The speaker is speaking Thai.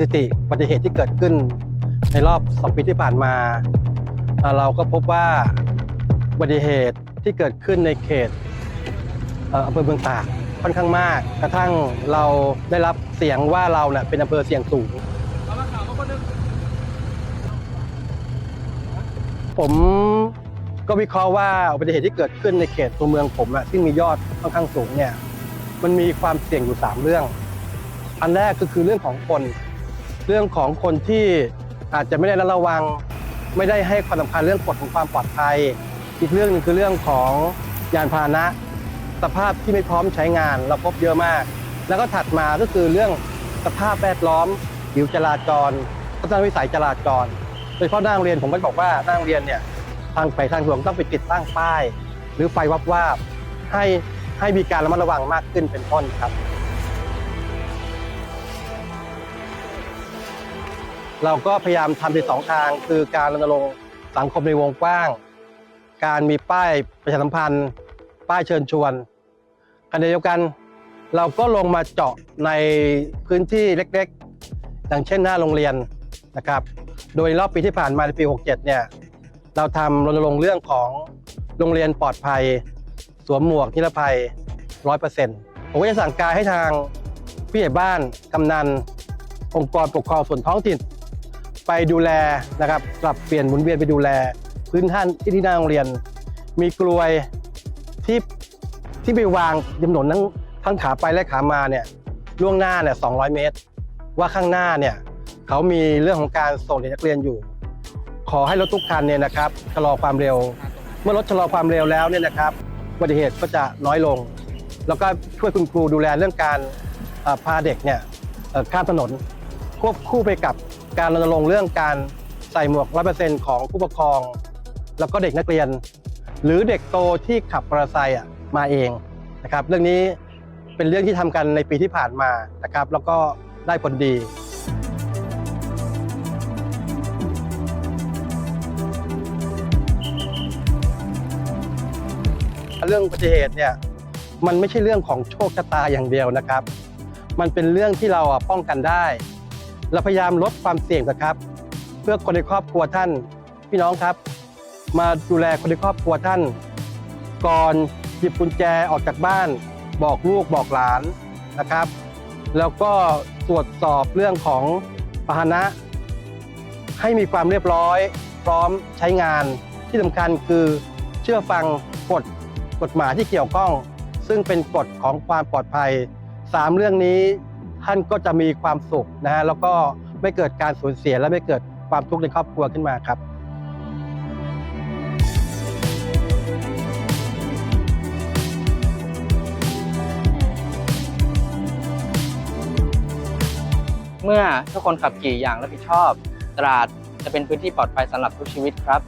สถิติอุบัติเหตุที่เกิดขึ้น ในรอบ2ปีที่ผ่านมา เราก็พบว่าอุบัติเหตุที่เกิดขึ้นในเขตเอ่ออำเภอเมืองตากค่อนข้างมาก กระทั่งเราได้รับเสียงว่าเราเนี่ยเป็นอำเภอเสี่ยงสูงผมก็วิเคราะห์ว่าอุบัติเหตุที่เกิดขึ้นในเขตตัวเมืองผมอะซึ่งมียอดค่อนข้างสูงเนี่ยมันมีความเสี่ยงอยู่ 3 เรื่อง อันแรกก็คือเรื่องของคน เรื่องของคนที่อาจจะไม่ได้ระวัง ไม่ได้ให้ความสำคัญเรื่องกฎของความปลอดภัย อีกเรื่องหนึ่งคือเรื่องของยานพาหนะ สภาพที่ไม่พร้อมใช้งานเราพบเยอะมาก แล้วก็ถัดมาก็คือเรื่องสภาพแวดล้อมผิวจราจรทัศนวิสัยจราจร โดยเฉพาะหน้าโรงเรียนผมก็บอกว่าหน้าโรงเรียนเนี่ยทางฝ่ายทางหลวงต้องไปติดตั้งป้าย หรือไฟวับวาบให้ให้มีการระมัดระวังมากขึ้นเป็นต้นครับ เราก็พยายามทำในสองทาง คือการรณรงค์สังคมในวงกว้าง การมีป้ายประชาสัมพันธ์ ป้ายเชิญชวนขณะเดียวกัน เราก็ลงมาเจาะในพื้นที่เล็กๆ อย่างเช่นหน้าโรงเรียนนะครับ โดยรอบปีที่ผ่านมาในปี 67 เนี่ยเราทำรณรงค์เรื่องของโรงเรียนปลอดภัย สวมหมวกนิรภัย 100%ผมก็จะสั่งการให้ทางผู้ใหญ่บ้านกำนันองค์กรปกครองส่วนท้องถิ่น ไปดูแลนะครับปรับเปลี่ยนหมุนเวียนไปดูแล พื้นท่านที่ที่หน้าโรงเรียน มีกลวยที่ที่ไปวางริมถนนทั้งทั้งขาไปและขามาเนี่ยล่วงหน้าเนี่ย200 เมตร ว่าข้างหน้าเนี่ยเขามีเรื่องของการส่งเด็กนักเรียนอยู่ ขอให้รถทุกคันเนี่ยนะครับชะลอความเร็ว เมื่อรถชะลอความเร็วแล้วเนี่ยนะครับอุบัติเหตุก็จะน้อยลง แล้วก็ช่วยคุณครูดูแลเรื่องการพาเด็กเนี่ยข้ามถนน ควบคู่ไปกับการรณรงค์เรื่องการใส่หมวก100%ของผู้ปกครอง แล้วก็เด็กนักเรียน หรือเด็กโตที่ขับมอเตอร์ไซค์มาเองนะครับ เรื่องนี้เป็นเรื่องที่ทำกันในปีที่ผ่านมานะครับ แล้วก็ได้ผลดีเรื่องอุบัติเหตุเนี่ยมันไม่ใช่เรื่องของโชคชะตาอย่างเดียวนะครับ มันเป็นเรื่องที่เราป้องกันได้ เราพยายามลดความเสี่ยงนะครับ เพื่อคนในครอบครัวท่าน พี่น้องครับ มาดูแลคนในครอบครัวท่าน ก่อนหยิบกุญแจออกจากบ้าน บอกลูกบอกหลานนะครับ แล้วก็ตรวจสอบเรื่องของพาหนะ ให้มีความเรียบร้อย พร้อมใช้งานที่สำคัญคือเชื่อฟังกฎกฎหมายที่เกี่ยวข้อง ซึ่งเป็นกฎของความปลอดภัยสามเรื่องนี้ ท่านก็จะมีความสุขนะฮะแล้วก็ไม่เกิดการสูญเสียและไม่เกิดความทุกข์ในครอบครัวขึ้นมาครับเมื่อทุกคนขับขี่อย่างรับผิดชอบ ตราดจะเป็นพื้นที่ปลอดภัยสำหรับทุกชีวิตครับ